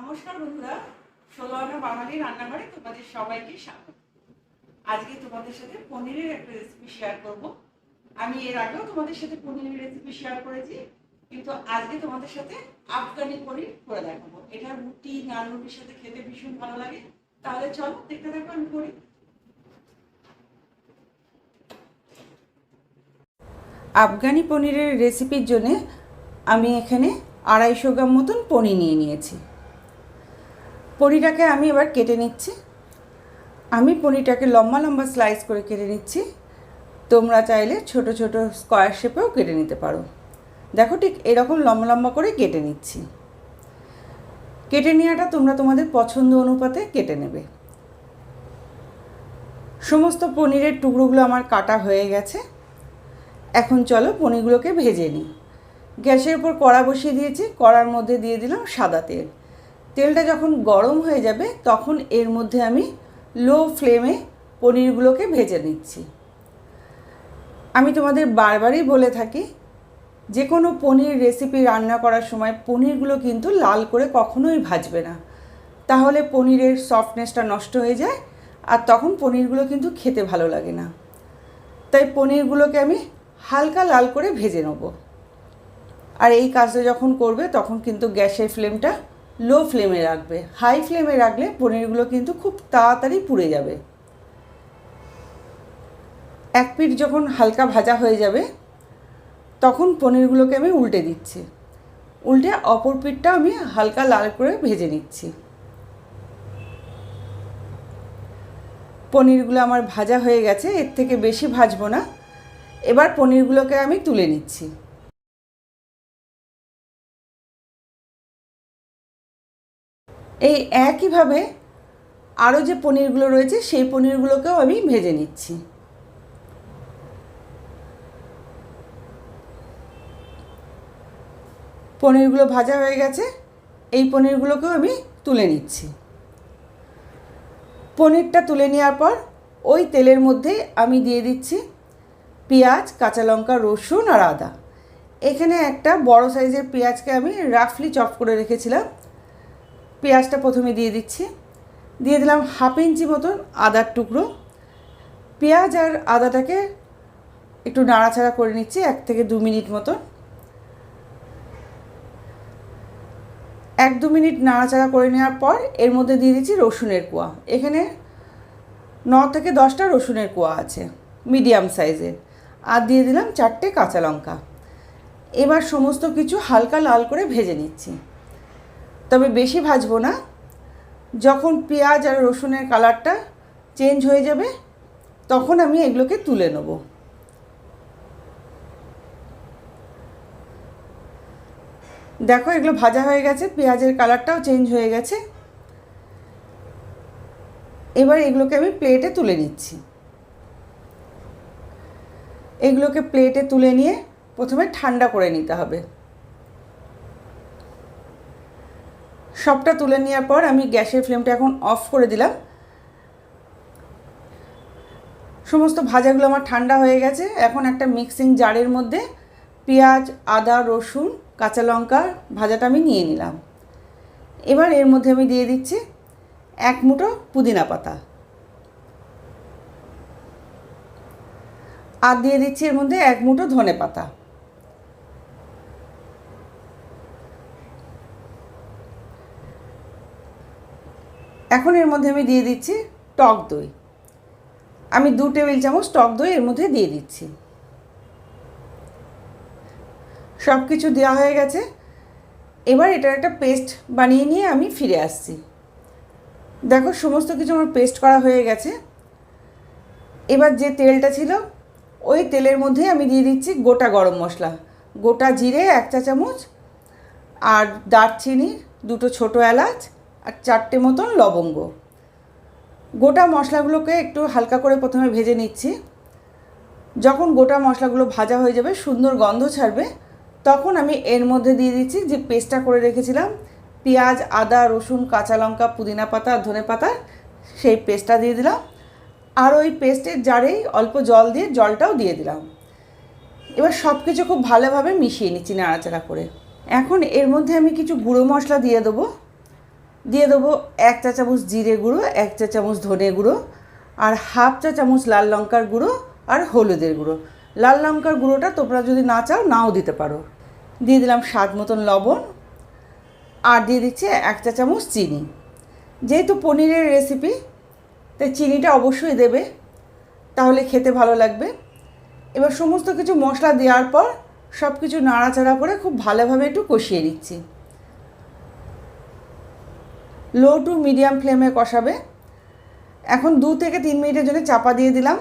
নমস্কার বন্ধুরা, ষোলো আনা বাঙালি রান্নাঘরে তোমাদের সবাইকে স্বাগত। আজকে তোমাদের সাথে পনিরের একটা রেসিপি শেয়ার করব। আমি এর আগেও তোমাদের সাথে পনিরের রেসিপি শেয়ার করেছি, কিন্তু আজকে তোমাদের সাথে আফগানি পনির করে দেখাবো। এটা রুটি, নান রুটির সাথে খেতে ভীষণ ভালো লাগে। তাহলে চলো দেখতে থাকো আমি করি আফগানি পনিরের রেসিপির জন্যে আমি এখানে আড়াইশো গ্রাম মতন পনির নিয়ে নিয়েছি। পনিরটাকে আমি এবার কেটে নিচ্ছি। আমি পনিরটাকে লম্বা লম্বা স্লাইস করে কেটে নিচ্ছি। তোমরা চাইলে ছোট ছোট স্কোয়ার শেপেও কেটে নিতে পারো। দেখো ঠিক এরকম লম্বা লম্বা করে কেটে নিচ্ছি। কেটে নেওয়াটা তোমরা তোমাদের পছন্দ অনুপাতে কেটে নেবে। সমস্ত পনিরের টুকরোগুলো আমার কাটা হয়ে গেছে। এখন চলো পনিরগুলোকে ভেজে নিই। গ্যাসের উপর কড়া বসিয়ে দিয়েছি। কড়ার মধ্যে দিয়ে দিলাম সাদা তেল। তেলটা যখন গরম হয়ে যাবে, তখন এর মধ্যে আমি লো ফ্লেমে পনিরগুলোকে ভেজে নিচ্ছি। আমি তোমাদের বারবারই বলে থাকি যে কোনো পনির রেসিপি রান্না করার সময় পনিরগুলো কিন্তু লাল করে কখনোই ভাজবে না। তাহলে পনিরের সফটনেসটা নষ্ট হয়ে যায় আর তখন পনিরগুলো কিন্তু খেতে ভালো লাগে না। তাই পনিরগুলোকে আমি হালকা লাল করে ভেজে নেব। আর এই কাজটা যখন করবে, তখন কিন্তু গ্যাসের ফ্লেমটা লো ফ্লেমে রাখবে। হাই ফ্লেমে রাখলে পনিরগুলো কিন্তু খুব তাড়াতাড়ি পুড়ে যাবে। এক পিঠ যখন হালকা ভাজা হয়ে যাবে, তখন পনিরগুলোকে আমি উল্টে দিচ্ছি। উল্টে অপর পিঠটা আমি হালকা লাল করে ভেজে নিচ্ছি। পনিরগুলো আমার ভাজা হয়ে গেছে, এর থেকে বেশি ভাজবো না। এবার পনিরগুলোকে আমি তুলে নিচ্ছি। এই একইভাবে আরও যে পনিরগুলো রয়েছে, সেই পনিরগুলোকেও আমি ভেজে নিচ্ছি। পনিরগুলো ভাজা হয়ে গেছে, এই পনিরগুলোকেও আমি তুলে নিচ্ছি। পনিরটা তুলে নেওয়ার পর, ওই তেলের মধ্যে আমি দিয়ে দিচ্ছি পেঁয়াজ, কাঁচা লঙ্কা, রসুন আর আদা। এখানে একটা বড় সাইজের পেঁয়াজকে আমি রাফলি চপ করে রেখেছিলাম। পেঁয়াজটা প্রথমে দিয়ে দিচ্ছি। দিয়ে দিলাম হাফ ইঞ্চি মতন আদার টুকরো। পেঁয়াজ আর আদাটাকে একটু নাড়াচাড়া করে নিচ্ছি, এক থেকে দু মিনিট মতন। এক দু মিনিট নাড়াচাড়া করে নেওয়ার পর এর মধ্যে দিয়ে দিচ্ছি রসুনের কোয়া। এখানে ন থেকে দশটা রসুনের কোয়া আছে, মিডিয়াম সাইজের আর দিয়ে দিলাম চারটে কাঁচা লঙ্কা। এবার সমস্ত কিছু হালকা লাল করে ভেজে নিচ্ছি। তবে বেশি ভাজবো না। যখন পেঁয়াজ আর রসুনের কালারটা চেঞ্জ হয়ে যাবে, তখন আমি এগুলোকে তুলে নেব। দেখো এগুলো ভাজা হয়ে গেছে, পেঁয়াজের কালারটাও চেঞ্জ হয়ে গেছে। এবার এগুলোকে আমি প্লেটে তুলে নিচ্ছি। এগুলোকে প্লেটে তুলে নিয়ে প্রথমে ঠান্ডা করে নিতে হবে। সবটা তুলে নেওয়ার পর আমি গ্যাসের ফ্লেমটা এখন অফ করে দিলাম। সমস্ত ভাজাগুলো আমার ঠান্ডা হয়ে গেছে। এখন একটা মিক্সিং জারের মধ্যে পেঁয়াজ, আদা, রসুন, কাঁচা লঙ্কা ভাজাটা আমি নিয়ে নিলাম। এবার এর মধ্যে আমি দিয়ে দিচ্ছি এক মুঠো পুদিনা পাতা। আর দিয়ে দিচ্ছি এর মধ্যে এক মুঠো ধনে পাতা। এখন এর মধ্যে আমি দিয়ে দিচ্ছি টক দই। আমি দু টেবিল চামচ টক দই এর মধ্যে দিয়ে দিচ্ছি। সব কিছু দেওয়া হয়ে গেছে। এবার এটার একটা পেস্ট বানিয়ে নিয়ে আমি ফিরে আসছি। দেখো, সমস্ত কিছু আমার পেস্ট করা হয়ে গেছে। এবার যে তেলটা ছিল, ওই তেলের মধ্যে আমি দিয়ে দিচ্ছি গোটা গরম মশলা। গোটা জিরে এক চা চামচ আর দারচিনি, দুটো ছোটো এলাচ আর চারটে মতন লবঙ্গ। গোটা মশলাগুলোকে একটু হালকা করে প্রথমে ভেজে নিচ্ছি। যখন গোটা মশলাগুলো ভাজা হয়ে যাবে, সুন্দর গন্ধ ছাড়বে, তখন আমি এর মধ্যে দিয়ে দিচ্ছি যে পেস্টটা করে রেখেছিলাম, পেঁয়াজ, আদা, রসুন, কাঁচা লঙ্কা, পুদিনা পাতা, ধনে পাতা, সেই পেস্টটা দিয়ে দিলাম। আর ওই পেস্টের জারেই অল্প জল দিয়ে জলটাও দিয়ে দিলাম। এবার সব কিছু খুব ভালোভাবে মিশিয়ে নিচ্ছি নাড়াচাড়া করে। এখন এর মধ্যে আমি কিছু গুঁড়ো মশলা দিয়ে দেবো। দিয়ে দেবো এক চা চামচ জিরে গুঁড়ো, এক চা চামচ ধনে গুঁড়ো, আর হাফ চা চামচ লাল লঙ্কার গুঁড়ো আর হলুদের গুঁড়ো। লাল লঙ্কার গুঁড়োটা তোমরা যদি না চাও, নাও দিতে পারো। দিয়ে দিলাম স্বাদ মতন লবণ, আর দিয়ে দিচ্ছি এক চা চামচ চিনি। যেহেতু পনিরের রেসিপি তাই চিনিটা অবশ্যই দেবে, তাহলে খেতে ভালো লাগবে। এবার সমস্ত কিছু মশলা দেওয়ার পর সব কিছু নাড়াচাড়া করে খুব ভালোভাবে একটু কষিয়ে নিচ্ছি। লো টু মিডিয়াম ফ্লেমে কষাবে। এখন দু থেকে তিন মিনিটের জন্য চাপা দিয়ে দিলাম।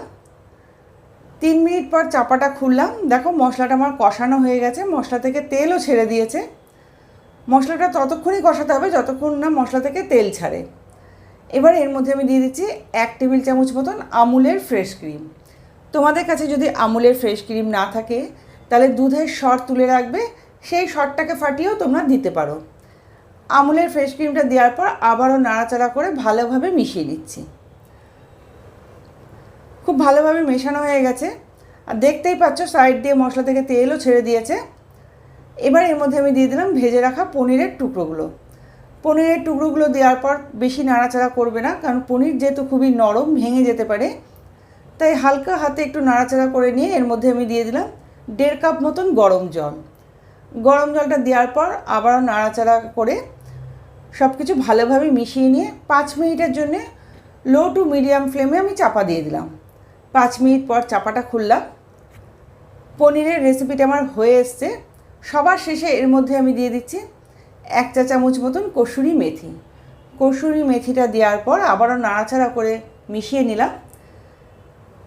তিন মিনিট পর চাপাটা খুললাম। দেখো মশলাটা আমার কষানো হয়ে গেছে। মশলা থেকে তেলও ছেড়ে দিয়েছে। মশলাটা ততক্ষণই কষাতে হবে যতক্ষণ না মশলা থেকে তেল ছাড়ে। এবার এর মধ্যে আমি দিয়ে দিচ্ছি এক টেবিল চামচ মতন আমুলের ফ্রেশ ক্রিম তোমাদের কাছে যদি আমুলের ফ্রেশ ক্রিম না থাকে, তাহলে দুধের সর তুলে রাখবে। সেই সরটাকে ফাটিয়েও তোমরা দিতে পারো। আমুলের ফ্রেশ ক্রিমটা দেওয়ার পর আবারও নাড়াচাড়া করে ভালোভাবে মিশিয়ে নিচ্ছি। খুব ভালোভাবে মেশানো হয়ে গেছে। আর দেখতেই পাচ্ছ সাইড দিয়ে মশলা থেকে তেলও ছেড়ে দিয়েছে। এবার এর মধ্যে আমি দিয়ে দিলাম ভেজে রাখা পনিরের টুকরোগুলো। পনিরের টুকরোগুলো দেওয়ার পর বেশি নাড়াচাড়া করবে না, কারণ পনির যেহেতু খুবই নরম, ভেঙে যেতে পারে। তাই হালকা হাতে একটু নাড়াচাড়া করে নিয়ে এর মধ্যে আমি দিয়ে দিলাম দেড় কাপ মতন গরম জল। গরম জলটা দেওয়ার পর আবারও নাড়াচাড়া করে সব কিছু ভালোভাবে মিশিয়ে নিয়ে পাঁচ মিনিটের জন্যে লো টু মিডিয়াম ফ্লেমে আমি চাপা দিয়ে দিলাম। পাঁচ মিনিট পর চাপাটা খুললাম। পনিরের রেসিপিটা আমার হয়ে এসছে। সবার শেষে এর মধ্যে আমি দিয়ে দিচ্ছি এক চা চামচ মতন কসুরি মেথি। কসুরি মেথিটা দেওয়ার পর আবারও নাড়াচাড়া করে মিশিয়ে নিলাম।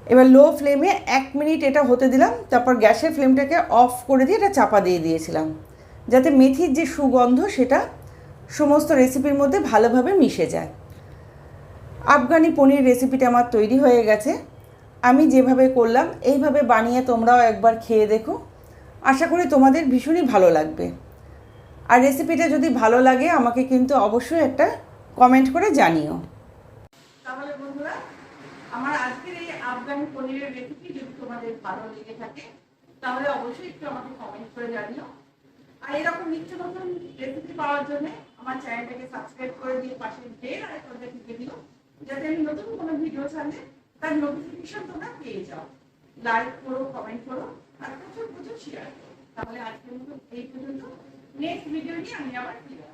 এবার লো ফ্লেমে এক মিনিট এটা হতে দিলাম। তারপর গ্যাসের ফ্লেমটাকে অফ করে দিয়ে এটা চাপা দিয়ে দিয়েছিলাম। যাতে মেথির যে সুগন্ধ সেটা সমস্ত রেসিপির মধ্যে ভালোভাবে মিশে যায়। আফগানি পনির রেসিপিটা আমার তৈরি হয়ে গেছে। আমি যেভাবে করলাম, এইভাবে বানিয়ে তোমরাও একবার খেয়ে দেখো। আশা করি তোমাদের ভীষণই ভালো লাগবে। আর রেসিপিটা যদি ভালো লাগে, আমাকে কিন্তু অবশ্যই একটা কমেন্ট করে জানিও। তাহলে বন্ধুরা, আমার আজকের এই আফগানি পনিরের রেসিপি যদি তোমাদের ভালো লেগে থাকে, তাহলে অবশ্যই একটু আমাকে কমেন্ট করে জানিও। আর এরকম নিত্য নতুন রেসিপি পাওয়ার জন্য আমার চ্যানেলটাকে সাবস্ক্রাইব করে দিয়ে পাশে বেল আইকনটা টিপে দিও, যাতে আমি নতুন কোনো ভিডিও ছাড়লে তার নোটিফিকেশন তোমরা পেয়ে যাও। লাইক করো কমেন্ট করো, আর প্রচুর প্রচুর শেয়ার করো। তাহলে আজকের মতো এই পর্যন্ত। নেক্সট ভিডিও নিয়ে আমি আবার ফিরে